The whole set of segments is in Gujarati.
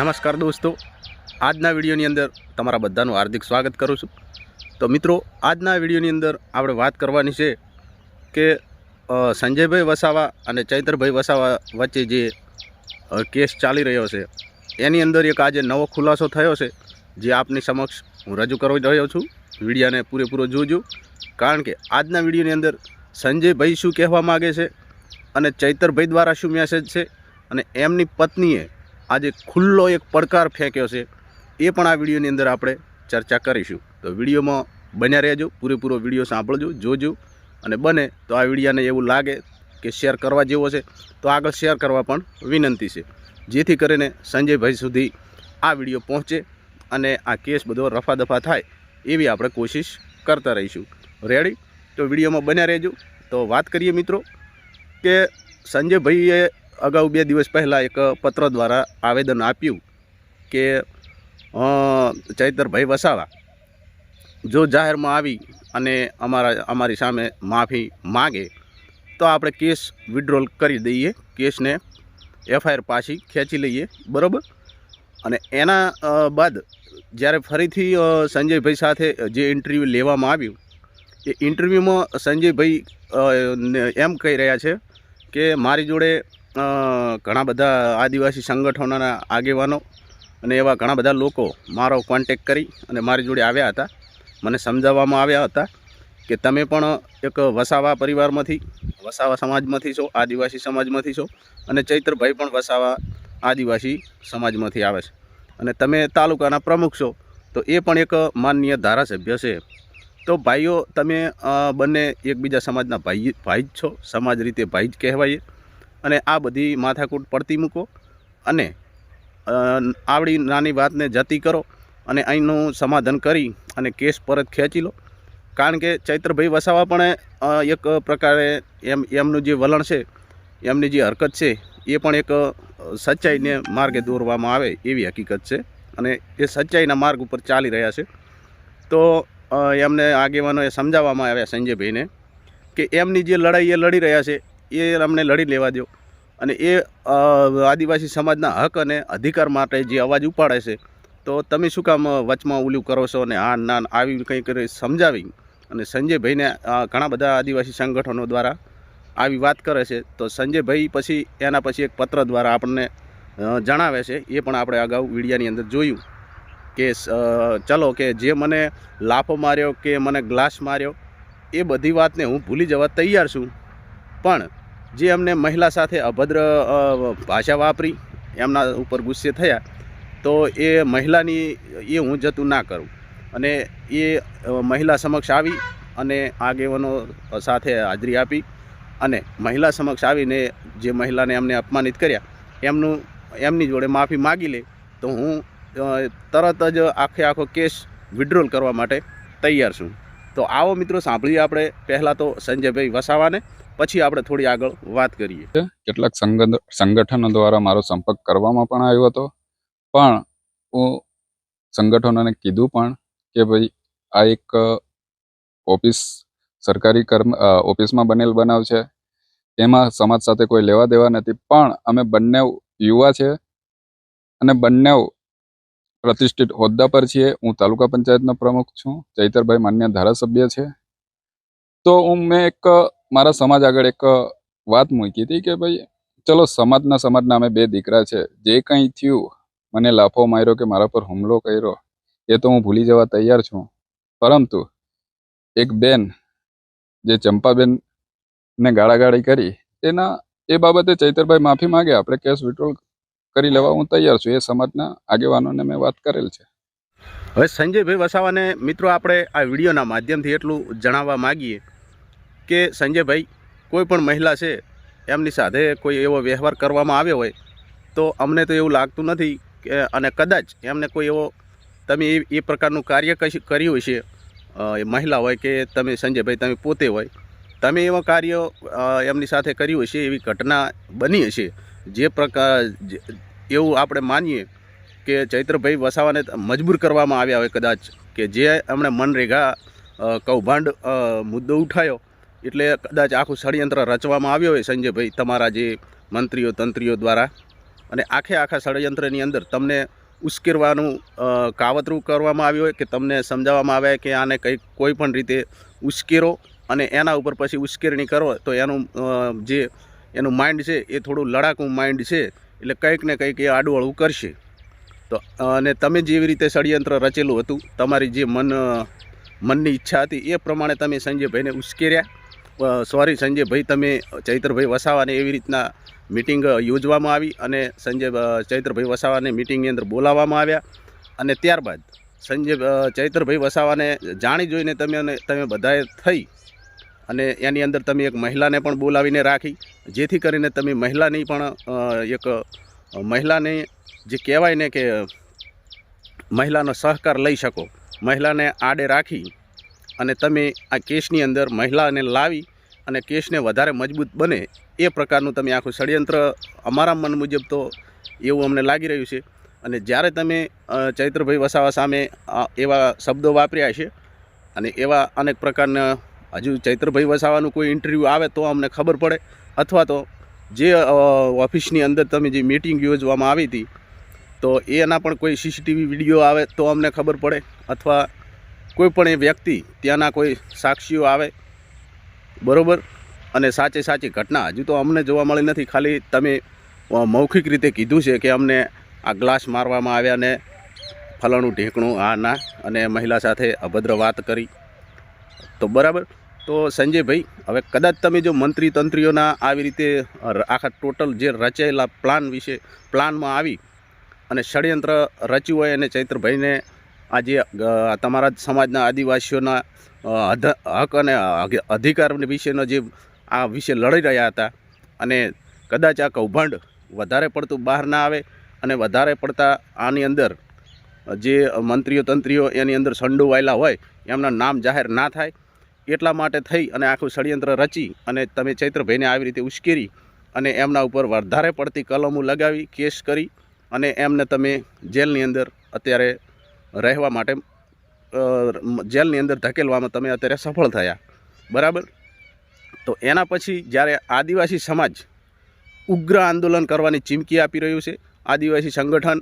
નમસ્કાર દોસ્તો. આજના વિડીયોની અંદર તમારા બધાનું હાર્દિક સ્વાગત કરું છું. તો મિત્રો, આજના વિડીયોની અંદર આપણે વાત કરવાની છે કે સંજયભાઈ વસાવા અને ચૈતરભાઈ વસાવા વચ્ચે જે કેસ ચાલી રહ્યો છે, એની અંદર એક આજે નવો ખુલાસો થયો છે, જે આપની સમક્ષ હું રજૂ કરવા રહ્યો છું. વિડીયાને પૂરેપૂરો જોજો, કારણ કે આજના વિડીયોની અંદર સંજયભાઈ શું કહેવા માગે છે અને ચૈતરભાઈ દ્વારા શું મેસેજ છે અને એમની પત્નીએ આજે ખુલ્લો એક પડકાર ફેંક્યો છે. એ પણ આ વિડીયોની અંદર આપણે ચર્ચા કરીશું. તો વિડીયોમાં બન્યા રહેજો, પૂરેપૂરો વીડિયો સાંભળજો, જોજો. અને બને તો આ વિડીયાને એવું લાગે કે શેર કરવા જેવો છે. તો આગળ શેર કરવા પણ વિનંતી છે. જેથી કરીને સંજયભાઈ સુધી આ વીડિયો પહોંચે અને આ કેસ બધો રફાદફા થાય એવી આપણે કોશિશ કરતા રહીશું. રેડી તો વિડીયોમાં બન્યા રહેજો. તો વાત કરીએ મિત્રો કે સંજયભાઈએ અગાઉ બે દિવસ પહેલાં એક પત્ર દ્વારા આવેદન આપ્યું કે ચૈતરભાઈ વસાવા જો જાહેરમાં આવી અને અમારા, અમારી સામે માફી માગે, તો આપણે કેસ વિડ્રોલ કરી દઈએ, કેસને એફઆઈઆર પાછી ખેંચી લઈએ, બરાબર? અને એના બાદ જ્યારે ફરીથી સંજયભાઈ સાથે જે ઇન્ટરવ્યૂ લેવામાં આવ્યું, એ ઇન્ટરવ્યૂમાં સંજયભાઈ એમ કહી રહ્યા છે કે, મારી જોડે ઘણા બધા આદિવાસી સંગઠનોના આગેવાનો અને એવા ઘણા બધા લોકો મારો કોન્ટેક કરી અને મારી જોડે આવ્યા હતા. મને સમજાવવામાં આવ્યા હતા કે તમે પણ એક વસાવા પરિવારમાંથી, વસાવા સમાજમાંથી છો, આદિવાસી સમાજમાંથી છો અને ચૈત્રભાઈ પણ વસાવા આદિવાસી સમાજમાંથી આવે છે. અને તમે તાલુકાના પ્રમુખ છો, તો એ પણ એક માનનીય ધારાસભ્ય છે. તો ભાઈઓ, તમે બંને એકબીજા સમાજના ભાઈ ભાઈ જ છો, સમાજ રીતે ભાઈ જ કહેવાય અને આ બધી માથાકૂટ પડતી મૂકો અને આવડી નાની વાતને જતી કરો અને અહીંનું સમાધાન કરી અને કેસ પરત ખેંચી લો. કારણ કે ચૈત્રભાઈ વસાવા પણ એક પ્રકારે એમ, એમનું જે વલણ છે, એમની જે હરકત છે, એ પણ એક સચ્ચાઈને માર્ગે દોરવામાં આવે એવી હકીકત છે અને એ સચ્ચાઈના માર્ગ ઉપર ચાલી રહ્યા છે. તો એમને એમને આગેવાનોએ સમજાવવામાં આવ્યા સંજયભાઈને કે એમની જે લડાઈ એ લડી રહ્યા છે એ અમને લડી લેવા દો અને એ આદિવાસી સમાજના હક અને અધિકાર માટે જે અવાજ ઉપાડે છે, તો તમે શું કામ વચમાં ઓલું કરો છો અને આ ના, આવી કંઈક સમજાવી અને સંજયભાઈને ઘણા બધા આદિવાસી સંગઠનો દ્વારા આવી વાત કરે છે, તો સંજયભાઈ પછી, એના પછી એક પત્ર દ્વારા આપણને જણાવે છે, એ પણ આપણે અગાઉ વિડીયાની અંદર જોયું કે ચલો કે જે મને લાફો માર્યો કે મને ગ્લાસ માર્યો, એ બધી વાતને હું ભૂલી જવા તૈયાર છું. પણ જે અમને મહિલા સાથે અભદ્ર ભાષા વાપરી, એમના ઉપર ગુસ્સે થયા, તો એ મહિલાની, એ હું જતું ના કરું. અને એ મહિલા સમક્ષ આવી અને આગેવાનો સાથે હાજરી આપી અને મહિલા સમક્ષ આવીને જે મહિલાને એમને અપમાનિત કર્યા, એમનું, એમની જોડે માફી માગી લે, તો હું તરત જ આખે આખો કેસ વિડ્રોલ કરવા માટે તૈયાર છું. તો આવો મિત્રો, સાંભળીએ આપણે પહેલાં તો સંજયભાઈ વસાવાને પછી આપણે થોડી આગળ વાત કરીએ. કેટલાક સંગઠ- સંગઠનો દ્વારા મારો સંપર્ક કરવામાં પણ આવ્યો હતો. પણ હું સંગઠનોને કીધું પણ કે ભાઈ આ એક ઓફિસ, સરકારી કર્મ ઓફિસમાં બનેલ બનાવ છે. એમાં સમાજ સાથે કોઈ લેવા દેવા નથી. પણ અમે બંને યુવા છે અને બંને પ્રતિષ્ઠિત હોદ્દા પર છીએ. હું તાલુકા પંચાયતનો પ્રમુખ છું. ચૈતરભાઈ માન્ય ધારાસભ્ય છે. તો હું મેં એક મારા સમાજ આગળ એક વાત મૂકી હતી કે ભાઈ, ચલો સમાજના સમાજના અમે બે દીકરા છે, જે કંઈ થયું, મને લાફો માર્યો કે મારા પર હુમલો કર્યો, એ તો હું ભૂલી જવા તૈયાર છું. પરંતુ એક બેન, જે ચંપાબેન ને ગાળાગાળી કરી, એના, એ બાબતે ચૈતરભાઈ માફી માગે, આપણે કેસ વિડ્રોલ કરી લેવા હું તૈયાર છું, એ સમાજના આગેવાનોને મેં વાત કરેલ છે. હવે સંજયભાઈ વસાવાને મિત્રો આપણે આ વિડીયોના માધ્યમથી એટલું જણાવવા માગીએ કે સંજયભાઈ, કોઈ પણ મહિલા છે, એમની સાથે કોઈ એવો વ્યવહાર કરવામાં આવ્યો હોય, તો અમને તો એવું લાગતું નથી કે, અને કદાચ એમને કોઈ એવો, તમે એ એ પ્રકારનું કાર્ય કર્યું હશે એ મહિલા હોય કે તમે સંજયભાઈ, તમે પોતે હોય, તમે એવા કાર્ય એમની સાથે કર્યું હશે, એવી ઘટના બની હશે, જે પ્રકાર એવું આપણે માનીએ કે ચૈત્રભાઈ વસાવાને મજબૂર કરવામાં આવ્યા હોય કદાચ, કે જે એમણે મનરેગા કૌભાંડ મુદ્દો ઉઠાવ્યો એટલે કદાચ આખું ષડયંત્ર રચવામાં આવ્યો હોય સંજયભાઈ તમારા જે મંત્રીઓ, તંત્રીઓ દ્વારા. અને આખે આખા ષડયંત્રની અંદર તમને ઉશ્કેરવાનું કાવતરું કરવામાં આવ્યું હોય કે તમને સમજાવવામાં આવે કે આને કંઈક કોઈ પણ રીતે ઉશ્કેરો અને એના ઉપર પછી ઉશ્કેરણી કરો, તો એનું જે એનું માઇન્ડ છે એ થોડું લડાકું માઇન્ડ છે, એટલે કંઈક ને કંઈક એ આડું કરશે. તો, અને તમે જેવી રીતે ષડયંત્ર રચેલું હતું, તમારી જે મન મનની ઈચ્છા હતી એ પ્રમાણે તમે સંજયભાઈને ઉશ્કેર્યા. સોરી સંજયભાઈ તમે ચૈત્રભાઈ વસાવાને એવી રીતના મિટિંગ યોજવામાં આવી અને સંજય ચૈત્રભાઈ વસાવાને મિટિંગની અંદર બોલાવવામાં આવ્યા. અને ત્યારબાદ સંજય ચૈત્રભાઈ વસાવાને જાણી જોઈને તમે તમે બધાએ થઈ અને એની અંદર તમે એક મહિલાને પણ બોલાવીને રાખી, જેથી કરીને તમે મહિલાની પણ એક મહિલાને જે કહેવાય ને કે મહિલાનો સહકાર લઈ શકો, મહિલાને આડે રાખી અને તમે આ કેસની અંદર મહિલાને લાવી અને કેસને વધારે મજબૂત બને એ પ્રકારનું તમે આખું ષડયંત્ર અમારા મન મુજબ તો એવું અમને લાગી રહ્યું છે. અને જ્યારે તમે ચૈત્રભાઈ વસાવા સામે એવા શબ્દો વાપર્યા છે અને એવા અનેક પ્રકારના હજુ ચૈત્રભાઈ વસાવાનું કોઈ ઇન્ટરવ્યૂ આવે તો અમને ખબર પડે અથવા તો જે ઓફિસની અંદર તમે જે મિટિંગ યોજવામાં આવી હતી, તો એના પણ કોઈ સીસીટીવી વીડિયો આવે તો અમને ખબર પડે અથવા કોઈ પણ એ વ્યક્તિ ત્યાંના કોઈ સાક્ષીઓ આવે બરોબર? અને સાચે સાચી ઘટના હજુ તો અમને જોવા મળી નથી. ખાલી તમે મૌખિક રીતે કીધું છે કે અમને આ ગ્લાસ મારવામાં આવ્યા ને ફલાણું ઢેકણું, આ, ના, અને મહિલા સાથે અભદ્ર વાત કરી. તો બરાબર? તો સંજયભાઈ, હવે કદાચ તમે જો મંત્રી તંત્રીઓના આવી રીતે આખા ટોટલ જે રચાયેલા પ્લાન વિશે, પ્લાનમાં આવી અને ષડયંત્ર રચ્યું હોય અને ચૈત્રભાઈને આ જે તમારા સમાજના આદિવાસીઓના હક અને અધિકાર વિશેનો જે આ વિશે લડી રહ્યા હતા અને કદાચ આ કૌભાંડ વધારે પડતું બહાર ના આવે અને વધારે પડતા આની અંદર જે મંત્રીઓ તંત્રીઓ એની અંદર સંડોવાયેલા હોય, એમના નામ જાહેર ના થાય, એટલા માટે થઈ અને આખું ષડયંત્ર રચી અને તમે ચૈત્રભાઈને આવી રીતે ઉશ્કેરી અને એમના ઉપર વધારે પડતી કલમો લગાવી, કેસ કરી અને એમને તમે જેલની અંદર અત્યારે રહેવા માટે જેલની અંદર ધકેલવામાં તમે અત્યારે સફળ થયા. બરાબર? તો એના પછી જ્યારે આદિવાસી સમાજ ઉગ્ર આંદોલન કરવાની ચીમકી આપી રહ્યું છે, આદિવાસી સંગઠન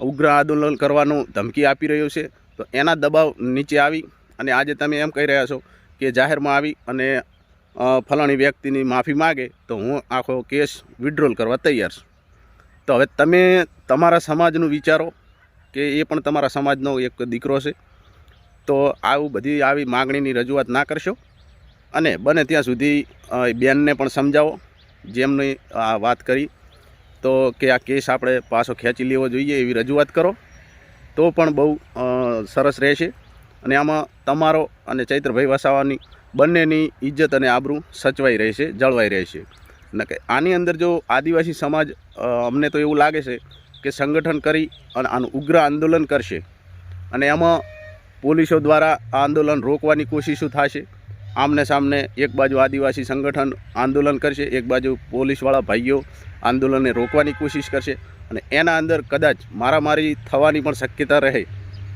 ઉગ્ર આંદોલન કરવાનું ધમકી આપી રહ્યું છે, તો એના દબાવ નીચે આવી અને આજે તમે એમ કહી રહ્યા છો કે જાહેરમાં આવી અને ફલાણી વ્યક્તિની માફી માગે, તો હું આખો કેસ વિડ્રોલ કરવા તૈયાર છું. તો હવે તમે તમારા સમાજનું વિચારો કે એ પણ તમારા સમાજનો એક દીકરો છે. તો આવું બધી આવી માગણીની રજૂઆત ના કરશો. અને બને ત્યાં સુધી બેનને પણ સમજાવો, જેમની આ વાત કરી. તો કે આ કેસ આપણે પાછો ખેંચી લેવો જોઈએ એવી રજૂઆત કરો. તો પણ બહુ સરસ રહેશે. અને આમાં તમારો અને ચૈત્રભાઈ વસાવાની બંનેની ઇજ્જત અને આબરૂ સચવાઈ રહેશે, જળવાઈ રહેશે. કે આની અંદર જો આદિવાસી સમાજ અમને તો એવું લાગે છે કે સંગઠન કરી અને આનું ઉગ્ર આંદોલન કરશે. અને એમાં પોલીસો દ્વારા આંદોલન રોકવાની કોશિશો થશે? આમને સામને એક બાજુ આદિવાસી સંગઠન આંદોલન કરશે, એક બાજુ પોલીસવાળા ભાઈઓ આંદોલનને રોકવાની કોશિશ કરશે અને એના અંદર કદાચ મારામારી થવાની પણ શક્યતા રહે.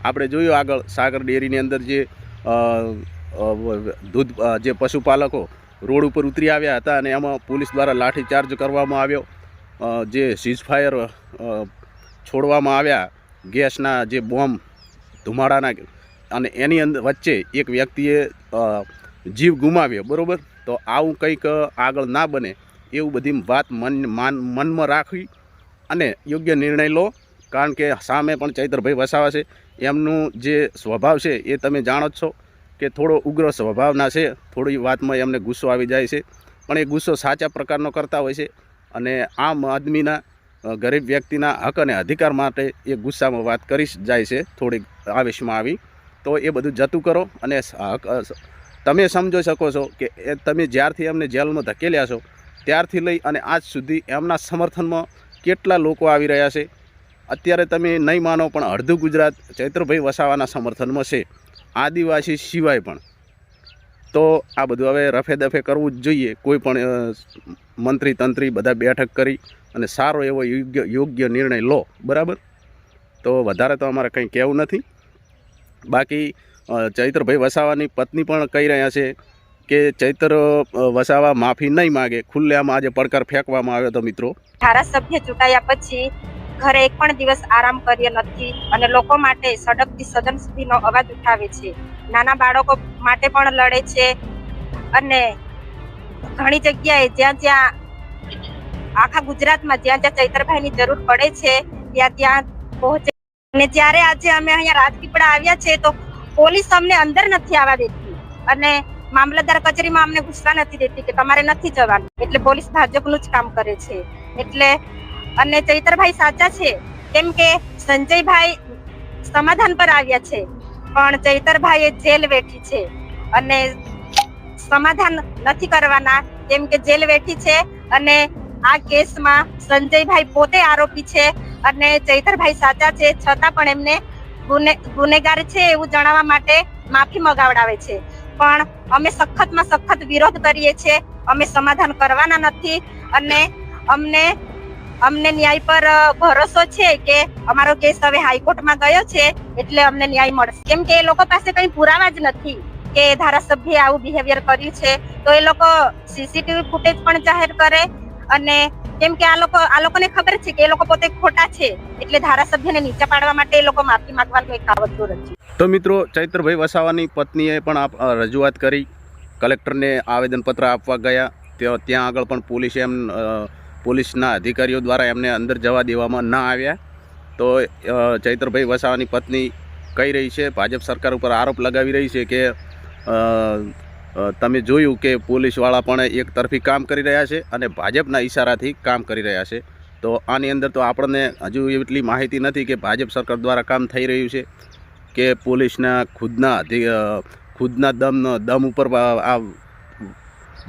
આપણે જોયું આગળ સાગર ડેરીની અંદર જે દૂધ જે પશુપાલકો રોડ ઉપર ઉતરી આવ્યા હતા અને એમાં પોલીસ દ્વારા લાઠીચાર્જ કરવામાં આવ્યો. જે સીઝફાયર છોડવામાં આવ્યા ગેસના જે બોમ્બ ધુમાડાના અને એની અંદર વચ્ચે એક વ્યક્તિએ જીવ ગુમાવ્યો, બરાબર? તો આવું કંઈક આગળ ના બને એવું બધી વાત મન, માન, મનમાં રાખવી અને યોગ્ય નિર્ણય લો. કારણ કે સામે પણ ચૈતરભાઈ વસાવા છે. એમનું જે સ્વભાવ છે એ તમે જાણો છો કે થોડો ઉગ્ર સ્વભાવના છે. થોડી વાતમાં એમને ગુસ્સો આવી જાય છે. પણ એ ગુસ્સો સાચા પ્રકારનો કરતા હોય છે અને આમ આદમીના ગરીબ વ્યક્તિના હક અને અધિકાર માટે એ ગુસ્સામાં વાત કરી જાય છે. થોડીક આવેશમાં આવી. તો એ બધું જતું કરો અને તમે સમજો શકો છો કે તમે જ્યારથી એમને જેલમાં ધકેલ્યા છો, ત્યારથી લઈ અને આજ સુધી એમના સમર્થનમાં કેટલા લોકો આવી રહ્યા છે. અત્યારે તમે નહીં માનો, પણ અડધું ગુજરાત ચૈત્રભાઈ વસાવાના સમર્થનમાં છે. આદિવાસી સિવાય પણ. તો આ બધું હવે રફે દફે કરવું જ જોઈએ. કોઈ પણ મંત્રી તંત્રી બધા બેઠક કરી અને સારો એવો યોગ્ય યોગ્ય નિર્ણય લો. બરાબર? તો વધારે તો અમારે કંઈ કહેવું નથી. બાકી ચૈત્રભાઈ વસાવાની પત્ની પણ કહી રહ્યા છે કે ચૈત્ર વસાવા માફી નહીં માગે. ખુલ્લેઆમ આજે પડકાર ફેંકવામાં આવ્યો હતો, મિત્રો. ધારાસભ્ય ચૂંટાયા પછી ઘરે એક પણ દિવસ આરામ કર્યો નથી અને લોકો માટે સડકથી સદન સુધીનો અવાજ ઉઠાવે છે. નાના બાળકો માટે પણ લડે છે અને ઘણી જગ્યાએ જ્યાં જ્યાં આખા ગુજરાતમાં જ્યાં જ્યાં ચૈત્રભાઈની જરૂર પડે છે, ત્યાં ત્યાં પહોંચે અને જ્યારે આજે અમે અહીંયા રાજપીપળા આવ્યા છે તો પોલીસ અમને અંદર નથી આવવા દેતી. અને મામલતદાર કચેરીમાં અમને ગુસ્સા નથી દેતી કે તમારે નથી જવાનું. એટલે પોલીસ ભાજપનું જ કામ કરે છે. એટલે અને ચૈતરભાઈ સાચા છે. કેમ કે સંજયભાઈ સમાધાન પર આવ્યા છે. પણ ચૈતરભાઈ જેલ વેઠી છે. અને સમાધાન નથી કરવાના. કેમ કે જેલ વેઠી છે અને આ કેસમાં સંજયભાઈ પોતે આરોપી છે અને ચૈતરભાઈ સાચા છે, છતાં પણ એમને ગુને, ગુનેગાર છે એવું જણાવવા માટે માફી મગાવડાવે છે. પણ અમે સખતમાં સખત વિરોધ કરીએ છીએ, અમે સમાધાન કરવાના નથી અને અમને અમને ન્યાય પર ભરોસો છે કે અમારો કેસ હવે હાઈકોર્ટમાં ગયો છે એટલે અમને ન્યાય મળશે. કેમ કે એ લોકો પાસે કઈ પુરાવા જ નથી કે ધારાસભ્યએ આવું બિહેવિયર કર્યું છે. તો એ લોકો સીસીટીવી ફૂટેજ પણ જાહેર કરે અને કેમ કે આ લોકો, આ લોકોને ખબર છે કે એ લોકો પોતે ખોટા છે. એટલે ધારાસભ્યને નીચે પાડવા માટે એ લોકો માફી માંગવાનું એક કાવતરું રચ્યું તો મિત્રો, ચૈત્રભાઈ વસાવાની પત્નીએ પણ રજૂઆત કરી. કલેક્ટરને આવેદનપત્ર આપવા ગયા. ત્યાં આગળ પણ પોલીસે એમ પોલીસના અધિકારીઓ દ્વારા એમને અંદર જવા દેવામાં ન આવ્યા. તો ચૈત્રભાઈ વસાવાની પત્ની કહી રહી છે, ભાજપ સરકાર ઉપર આરોપ લગાવી રહી છે કે તમે જોયું કે પોલીસવાળા પણ એક તરફી કામ કરી રહ્યા છે અને ભાજપના ઈશારાથી કામ કરી રહ્યા છે. તો આની અંદર તો આપણને હજુ એટલી માહિતી નથી કે ભાજપ સરકાર દ્વારા કામ થઈ રહ્યું છે કે પોલીસના ખુદના ખુદના દમ દમ ઉપર આ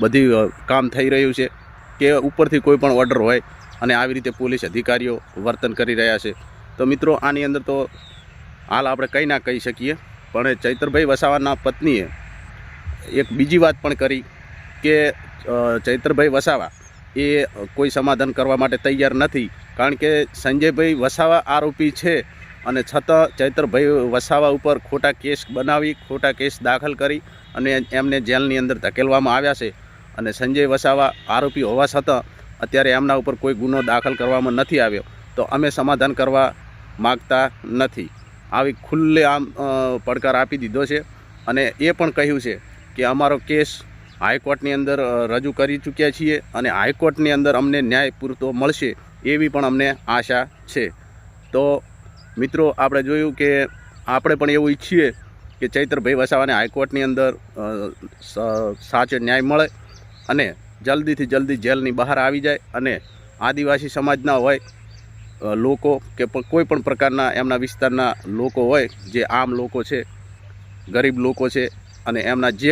બધી કામ થઈ રહ્યું છે કે ઉપરથી કોઈ પણ ઓર્ડર હોય અને આવી રીતે પોલીસ અધિકારીઓ વર્તન કરી રહ્યા છે. તો મિત્રો, આની અંદર તો હાલ આપણે કંઈ ના કહી શકીએ. પણ ચૈતરભાઈ વસાવાના પત્નીએ એક બીજી વાત પણ કરી કે ચૈત્રભાઈ વસાવા એ કોઈ સમાધાન કરવા માટે તૈયાર નથી. કારણ કે સંજયભાઈ વસાવા આરોપી છે અને છતાં ચૈત્રભાઈ વસાવા ઉપર ખોટા કેસ બનાવી, ખોટા કેસ દાખલ કરી અને એમને જેલની અંદર ધકેલવામાં આવ્યા છે. અને સંજય વસાવા આરોપી હોવા છતાં અત્યારે એમના ઉપર કોઈ ગુનો દાખલ કરવામાં નથી આવ્યો. તો અમે સમાધાન કરવા માગતા નથી. આવી ખુલ્લે આમ પડકાર આપી દીધો છે અને એ પણ કહ્યું છે કે અમારો કેસ હાઈકોર્ટની અંદર રજૂ કરી ચૂક્યા છીએ અને હાઈકોર્ટની અંદર અમને ન્યાય પૂરતો મળશે એવી પણ અમને આશા છે. તો મિત્રો, આપણે જોયું કે આપણે પણ એવું ઈચ્છીએ કે ચૈત્રભાઈ વસાવાને હાઈકોર્ટની અંદર સાચો ન્યાય મળે અને જલ્દીથી જલ્દી જેલની બહાર આવી જાય અને આદિવાસી સમાજના હોય લોકો કે કોઈ પણ પ્રકારના એમના વિસ્તારના લોકો હોય, જે આમ લોકો છે, ગરીબ લોકો છે અને એમના જે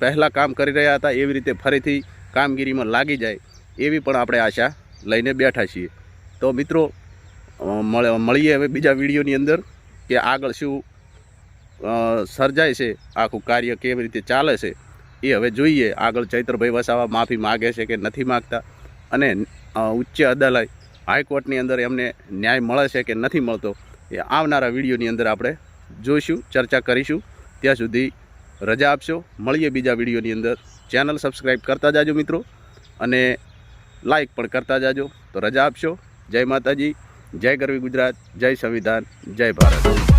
પહેલાં કામ કરી રહ્યા હતા એવી રીતે ફરીથી કામગીરીમાં લાગી જાય એવી પણ આપણે આશા લઈને બેઠા છીએ. તો મિત્રો મળે, મળીએ હવે બીજા વિડીયોની અંદર કે આગળ શું સર્જાય છે, આખું કાર્ય કેવી રીતે ચાલે છે એ હવે જોઈએ. આગળ ચૈત્રભાઈ વસાવા માફી માગે છે કે નથી માગતા અને ઉચ્ચ અદાલત હાઈકોર્ટની અંદર એમને ન્યાય મળે છે કે નથી મળતો એ આવનારા વિડીયોની અંદર આપણે જોઈશું, ચર્ચા કરીશું. ત્યાં સુધી રજા આપશો. મળીએ બીજા વિડીયોની અંદર. ચેનલ સબસ્ક્રાઈબ કરતા જાજો મિત્રો. અને લાઇક પણ કરતા જાજો. તો રજા આપશો. જય માતાજી. જય ગરવી ગુજરાત. જય સંવિધાન. જય ભારત.